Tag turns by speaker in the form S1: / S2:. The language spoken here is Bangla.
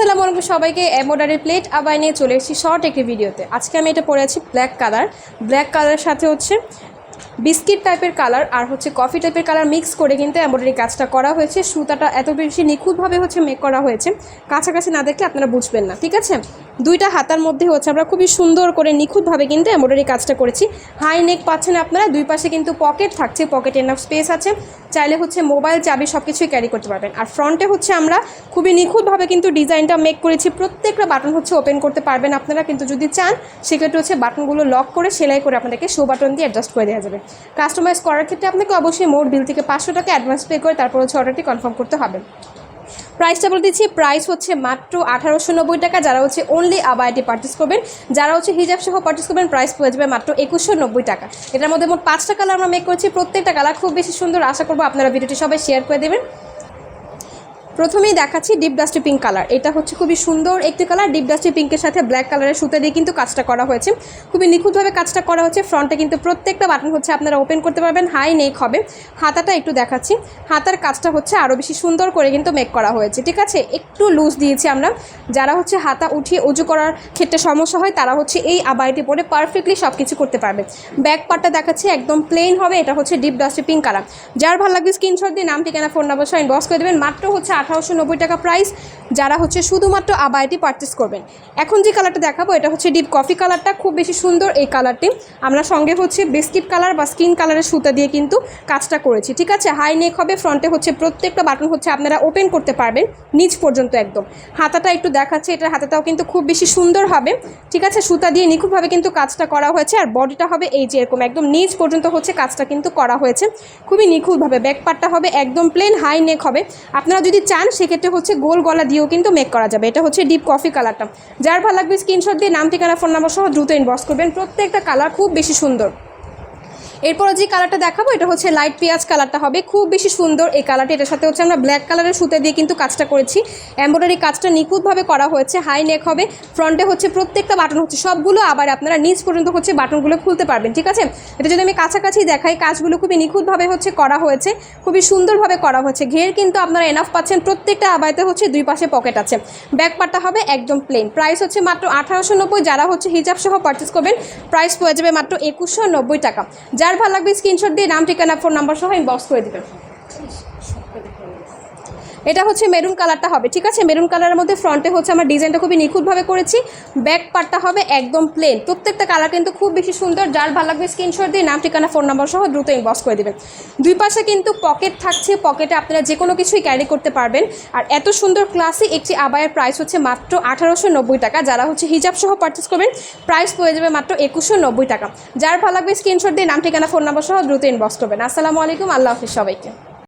S1: আসসালামু আলাইকুম সবাইকে এমব্রয়ডারি প্লেট আবাই নিয়ে চলে এসেছি শর্ট একটি ভিডিওতে। আজকে আমি এটা পরে আছি ব্ল্যাক কালার। ব্ল্যাক কালারের সাথে হচ্ছে বিস্কিট টাইপের কালার আর হচ্ছে কফি টাইপের কালার মিক্স করে কিন্তু এমব্রয়ডারি কাজটা করা হয়েছে। সুতাটা এত বেশি নিখুঁতভাবে হচ্ছে মেক করা হয়েছে। কাছাকাছি না দেখলে আপনারা বুঝবেন না, ঠিক আছে? দুইটা হাতার মধ্যে হচ্ছে আমরা খুবই সুন্দর করে নিখুঁতভাবে কিন্তু এমব্রয়ডারি কাজটা করেছি। হাই নেক পাচ্ছেন আপনারা, দুই পাশে কিন্তু পকেট থাকছে, পকেটে এনাফ স্পেস আছে। চাইলে হচ্ছে মোবাইল চাবি সব কিছুই ক্যারি করতে পারবেন। আর ফ্রন্টে হচ্ছে আমরা খুবই নিখুঁতভাবে কিন্তু ডিজাইনটা মেক করেছি। প্রত্যেকটা বাটন হচ্ছে ওপেন করতে পারবেন আপনারা। কিন্তু যদি চান, সেক্ষেত্রে হচ্ছে বাটনগুলো লক করে সেলাই করে আপনাদেরকে শো বাটন দিয়ে অ্যাডজাস্ট করে দেওয়া যাবে। কাস্টমাইজ করার ক্ষেত্রে আপনাকে অবশ্যই মোট বিল থেকে পাঁচশো টাকা অ্যাডভান্স পে করে তারপর হচ্ছে অর্ডারটি কনফার্ম করতে হবে। প্রাইসটা বলে দিচ্ছি, প্রাইস হচ্ছে মাত্র আঠারোশো নব্বই টাকা। যারা হচ্ছে অনলি আবাইটি পার্চেস করবেন, যারা হচ্ছে হিজাব সহ পার্চেস করবেন প্রাইস পড়ে যাবে মাত্র একুশশো নব্বই টাকা। এটার মধ্যে মোট পাঁচটা কালার আমরা মেক করেছি। প্রত্যেকটা কালার খুব বেশি সুন্দর, আশা করব আপনারা ভিডিওটি সবাই শেয়ার করে দেবেন। প্রথমেই দেখাচ্ছি ডিপ ডাস্টি পিঙ্ক কালার এটা হচ্ছে খুবই সুন্দর একটি কালার ডিপ ডাস্টি পিঙ্কের সাথে ব্ল্যাক কালারের সুতা দিয়ে কিন্তু কাজটা করা হয়েছে। খুবই নিখুঁতভাবে কাজটা করা হচ্ছে। ফ্রন্টে কিন্তু প্রত্যেকটা বাটন হচ্ছে আপনারা ওপেন করতে পারবেন। হাই নেক হবে। হাতাটা একটু দেখাচ্ছি। হাতার কাজটা হচ্ছে আরও বেশি সুন্দর করে কিন্তু মেক করা হয়েছে। ঠিক আছে? একটু লুজ দিয়েছি আমরা। যারা হচ্ছে হাতা উঠিয়ে উজু করার ক্ষেত্রে সমস্যা হয়, তারা হচ্ছে এই আবাইটি পরে পারফেক্টলি সব কিছু করতে পারবে। ব্যাক পার্টটা দেখাচ্ছি। একদম প্লেন হবে। এটা হচ্ছে ডিপ ডাস্টি পিঙ্ক কালার যার ভালো লাগবে স্ক্রিনশট দিয়ে নাম, ঠিকানা ফোন নাম্বার সাইন ইনবক্স করে দেবেন। মাত্র হচ্ছে আঠারোশো নব্বই টাকা প্রাইস যারা হচ্ছে শুধুমাত্র আবাইটি পারচেস করবেন। এখন যে কালারটা দেখাবো, এটা হচ্ছে ডিপ কফি কালারটা খুব বেশি সুন্দর এই কালারটি আমরা সঙ্গে হচ্ছে বিস্কিট কালার বা স্কিন কালারের সুতা দিয়ে কিন্তু কাজটা করেছি, ঠিক আছে? হাই নেক হবে ফ্রন্টে হচ্ছে প্রত্যেকটা বাটন হচ্ছে আপনারা ওপেন করতে পারবেন, নিচ পর্যন্ত একদম। হাতাটা একটু দেখাচ্ছে এটার হাতাটাও কিন্তু খুব বেশি সুন্দর হবে, ঠিক আছে? সুতা দিয়ে নিখুঁতভাবে কিন্তু কাজটা করা হয়েছে, আর বডিটা হবে এই যে এরকম, একদম নিচ পর্যন্ত হচ্ছে কাজটা কিন্তু করা হয়েছে। খুবই নিখুঁতভাবে ব্যাক পার্টটা হবে একদম প্লেন হাই নেক হবে। আপনারা যদি চান, সেক্ষেত্রে হচ্ছে গোল গলা দিয়েও কিন্তু মেক করা যাবে। এটা হচ্ছে ডিপ কফি কালারটা যার ভালো লাগবে স্ক্রিনশট দিয়ে, নাম, ঠিকানা ফোন নাম্বার সহ দ্রুত ইনবক্স করবেন। প্রত্যেকটা কালার খুব বেশি সুন্দর। এরপরে যে কালারটা দেখাবো, এটা হচ্ছে লাইট পেঁয়াজ কালারটা হবে। খুব বেশি সুন্দর এই কালারটি। এটার সাথে হচ্ছে আমরা ব্ল্যাক কালারের সুতে দিয়ে কিন্তু কাজটা করেছি। এমব্রয়ডারি কাজটা নিখুঁতভাবে করা হয়েছে। হাই নেক হবে। ফ্রন্টে হচ্ছে প্রত্যেকটা বাটন হচ্ছে সবগুলো। আবার আপনারা নিচ পর্যন্ত হচ্ছে বাটনগুলো খুলতে পারবেন, ঠিক আছে? এটা যদি আমি কাছাকাছি দেখাই, কাজগুলো খুবই নিখুঁতভাবে হচ্ছে করা হয়েছে। খুবই সুন্দরভাবে করা হয়েছে। ঘের কিন্তু আপনারা এনাফ পাচ্ছেন। প্রত্যেকটা আবাইতে হচ্ছে দুই পাশে পকেট আছে। ব্যাক পার্টটা হবে একদম প্লেন প্রাইস হচ্ছে মাত্র আঠারোশো নব্বই। যারা হচ্ছে হিজাব সহ পারচেস করবেন প্রাইস পড়ে যাবে মাত্র একুশশো টাকা। যার ভালো লাগবে স্ক্রিনশট দিয়ে নাম ঠিকানা ফোন নাম্বার সহ ইনবক্স করে দেবেন। এটা হচ্ছে মেরুন কালারটা হবে, ঠিক আছে? মেরুন কালারের মধ্যে ফ্রন্টে হচ্ছে আমার ডিজাইনটা খুবই নিখুঁতভাবে করেছি। ব্যাক পার্টটা হবে একদম প্লেন প্রত্যেকটা কালার কিন্তু খুব বেশি সুন্দর। যার ভালো লাগবে স্ক্রিনশট দিয়ে, নাম, ঠিকানা ফোন নাম্বার সহ দ্রুত ইনবক্স করে দেবেন। দুই পাশে কিন্তু পকেট থাকছে। পকেটে আপনারা যে কোনো কিছুই ক্যারি করতে পারবেন। আর এত সুন্দর ক্লাসে একটি আবায়ের প্রাইস হচ্ছে মাত্র আঠারোশো নব্বই টাকা। যারা হচ্ছে হিজাব সহ পারচেস করবেন প্রাইস পড়ে যাবে মাত্র একুশশো টাকা। যার ভালো লাগবে স্ক্রিনশট দিয়ে, নাম, ঠিকানা ফোন নাম্বার সহ দ্রুত ইনবক্স করবেন। আসসালামু আলাইকুম। আল্লাহ হাফিজ সবাইকে।